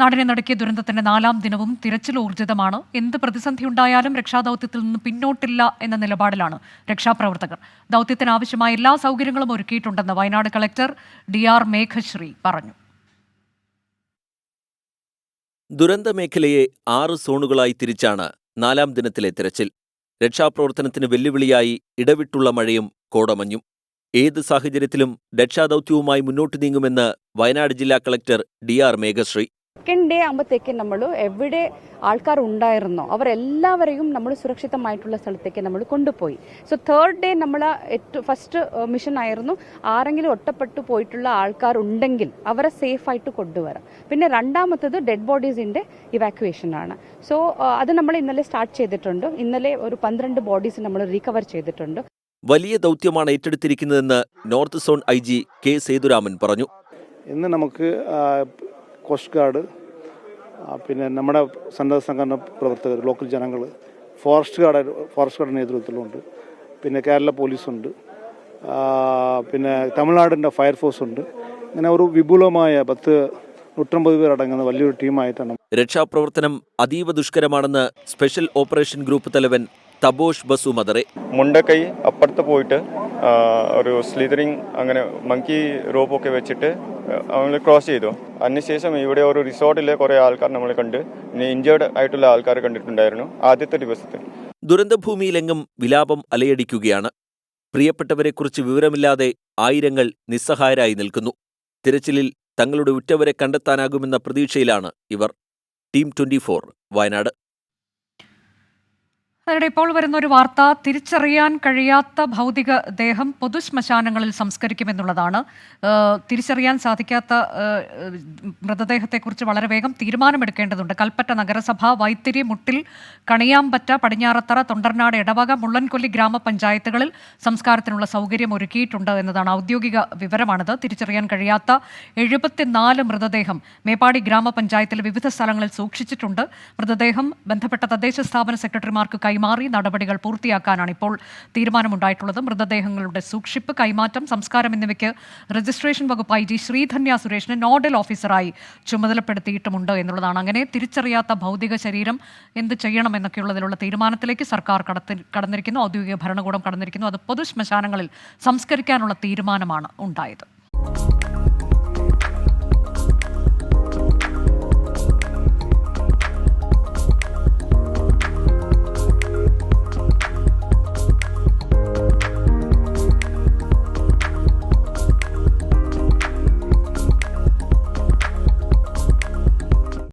നാടിനെ നടക്കിയ ദുരന്തത്തിന്റെ നാലാം ദിനവും തിരച്ചിൽ ഊർജിതമാണ്. എന്ത് പ്രതിസന്ധി ഉണ്ടായാലും രക്ഷാദൌത്യത്തിൽ നിന്ന് പിന്നോട്ടില്ല എന്ന നിലപാടിലാണ് രക്ഷാപ്രവർത്തകർ. ദൌത്യത്തിന് ആവശ്യമായ എല്ലാ സൗകര്യങ്ങളും ഒരുക്കിയിട്ടുണ്ടെന്ന് Wayanad collector D R Meghashree പറഞ്ഞു. ദുരന്ത മേഖലയെ ആറ് സോണുകളായി തിരിച്ചാണ് നാലാം ദിനത്തിലെ തിരച്ചിൽ. രക്ഷാപ്രവർത്തനത്തിന് വെല്ലുവിളിയായി ഇടവിട്ടുള്ള മഴയും കോടമഞ്ഞും. ഏത് സാഹചര്യത്തിലും രക്ഷാദൌത്യവുമായി മുന്നോട്ട് നീങ്ങുമെന്ന് വയനാട് ജില്ലാ collector D R Meghashree. Second day ആകുമ്പോഴത്തേക്ക് നമ്മൾ എവിടെ ആൾക്കാർ ഉണ്ടായിരുന്നോ അവരെല്ലാവരെയും നമ്മൾ സുരക്ഷിതമായിട്ടുള്ള സ്ഥലത്തേക്ക് നമ്മൾ കൊണ്ടുപോയി. സോ തേർഡ് ഡേ നമ്മൾ ഏറ്റവും ഫസ്റ്റ് മിഷൻ ആയിരുന്നു ആരെങ്കിലും ഒറ്റപ്പെട്ടു പോയിട്ടുള്ള ആൾക്കാർ ഉണ്ടെങ്കിൽ അവരെ സേഫ് ആയിട്ട് കൊണ്ടുവരാം. പിന്നെ രണ്ടാമത്തത് ഡെഡ് ബോഡീസിന്റെ ഇവാക്യുവേഷൻ ആണ്. സോ അത് നമ്മൾ ഇന്നലെ സ്റ്റാർട്ട് ചെയ്തിട്ടുണ്ട്. ഇന്നലെ ഒരു പന്ത്രണ്ട് ബോഡീസ് നമ്മൾ റീകവർ ചെയ്തിട്ടുണ്ട്. വലിയ ദൗത്യമാണ് ഏറ്റെടുത്തിരിക്കുന്നതെന്ന് north zone I G K Sethuraman പറഞ്ഞു. ഇന്ന് നമുക്ക് കോസ്റ്റ് ഗാർഡ് പിന്നെ നമ്മുടെ സന്നദ്ധ സംഘടന പ്രവർത്തകർ ലോക്കൽ ജനങ്ങൾ ഫോറസ്റ്റ് ഗാർഡ് ഫോറസ്റ്റ് ഗാർഡ് നേതൃത്വത്തിലുണ്ട്. പിന്നെ കേരള പോലീസുണ്ട്. പിന്നെ തമിഴ്നാടിന്റെ ഫയർഫോഴ്സ് ഉണ്ട്. ഇങ്ങനെ ഒരു വിപുലമായ പത്ത് നൂറ്റമ്പത് പേരടങ്ങുന്ന വലിയൊരു ടീമായിട്ടാണ് രക്ഷാപ്രവർത്തനം അതീവ ദുഷ്കരമാണെന്ന് സ്പെഷ്യൽ ഓപ്പറേഷൻ ഗ്രൂപ്പ് തലവൻ തബോഷ് ബസു മദറെ. മുണ്ടക്കൈ അപ്പുറത്ത് പോയിട്ട് ഒരു സ്ലിതറിങ് അങ്ങനെ മങ്കി റോപ്പൊക്കെ വെച്ചിട്ട് നമ്മൾ ക്രോസ് ചെയ്തു. അതിനുശേഷം ഇവിടെ ഒരു റിസോർട്ടിലെ കുറേ ആൾക്കാർ നമ്മൾ കണ്ട് ഇഞ്ചേർഡ് ആയിട്ടുള്ള ആൾക്കാർ കണ്ടിട്ടുണ്ടായിരുന്നു ആദ്യത്തെ ദിവസത്തിൽ. ദുരന്തഭൂമിയിലെങ്ങും വിലാപം അലയടിക്കുകയാണ്. പ്രിയപ്പെട്ടവരെക്കുറിച്ച് വിവരമില്ലാതെ ആയിരങ്ങൾ നിസ്സഹായരായി നിൽക്കുന്നു. തിരച്ചിലിൽ തങ്ങളുടെ ഉറ്റവരെ കണ്ടെത്താനാകുമെന്ന പ്രതീക്ഷയിലാണ് ഇവർ. Team twenty Wayanad. അതിനിടെ ഇപ്പോൾ വരുന്ന ഒരു വാർത്ത തിരിച്ചറിയാൻ കഴിയാത്ത ഭൗതിക ദേഹം പൊതുശ്മശാനങ്ങളിൽ സംസ്കരിക്കുമെന്നുള്ളതാണ്. തിരിച്ചറിയാൻ സാധിക്കാത്ത മൃതദേഹത്തെക്കുറിച്ച് വളരെ വേഗം തീരുമാനമെടുക്കേണ്ടതുണ്ട്. കൽപ്പറ്റ നഗരസഭ വൈത്തിരി മുട്ടിൽ കണിയാമ്പറ്റ പടിഞ്ഞാറത്തറ തൊണ്ടർനാട് ഇടവക മുള്ളൻകൊല്ലി ഗ്രാമപഞ്ചായത്തുകളിൽ സംസ്കാരത്തിനുള്ള സൗകര്യം ഒരുക്കിയിട്ടുണ്ട് എന്നതാണ് ഔദ്യോഗിക വിവരമാണിത്. തിരിച്ചറിയാൻ കഴിയാത്ത എഴുപത്തിനാല് മൃതദേഹം മേപ്പാടി ഗ്രാമപഞ്ചായത്തിലെ വിവിധ സ്ഥലങ്ങളിൽ സൂക്ഷിച്ചിട്ടുണ്ട്. മൃതദേഹം ബന്ധപ്പെട്ട തദ്ദേശ സ്ഥാപന സെക്രട്ടറിമാർക്ക് കൈമാറി നടപടികൾ പൂർത്തിയാക്കാനാണ് ഇപ്പോൾ തീരുമാനമുണ്ടായിട്ടുള്ളത്. മൃതദേഹങ്ങളുടെ സൂക്ഷിപ്പ് കൈമാറ്റം സംസ്കാരം എന്നിവയ്ക്ക് രജിസ്ട്രേഷൻ വകുപ്പ് ഐ ജി. ശ്രീധന്യ സുരേഷിനെ നോഡൽ ഓഫീസറായി ചുമതലപ്പെടുത്തിയിട്ടുമുണ്ട് എന്നുള്ളതാണ്. അങ്ങനെ തിരിച്ചറിയാത്ത ഭൗതിക ശരീരം എന്ത് ചെയ്യണം എന്നൊക്കെയുള്ളതിലുള്ള തീരുമാനത്തിലേക്ക് സർക്കാർ കടത്തി കടന്നിരിക്കുന്നു. ഔദ്യോഗിക ഭരണകൂടം കടന്നിരിക്കുന്നു. അത് പൊതു ശ്മശാനങ്ങളിൽ സംസ്കരിക്കാനുള്ള തീരുമാനമാണ് ഉണ്ടായത്.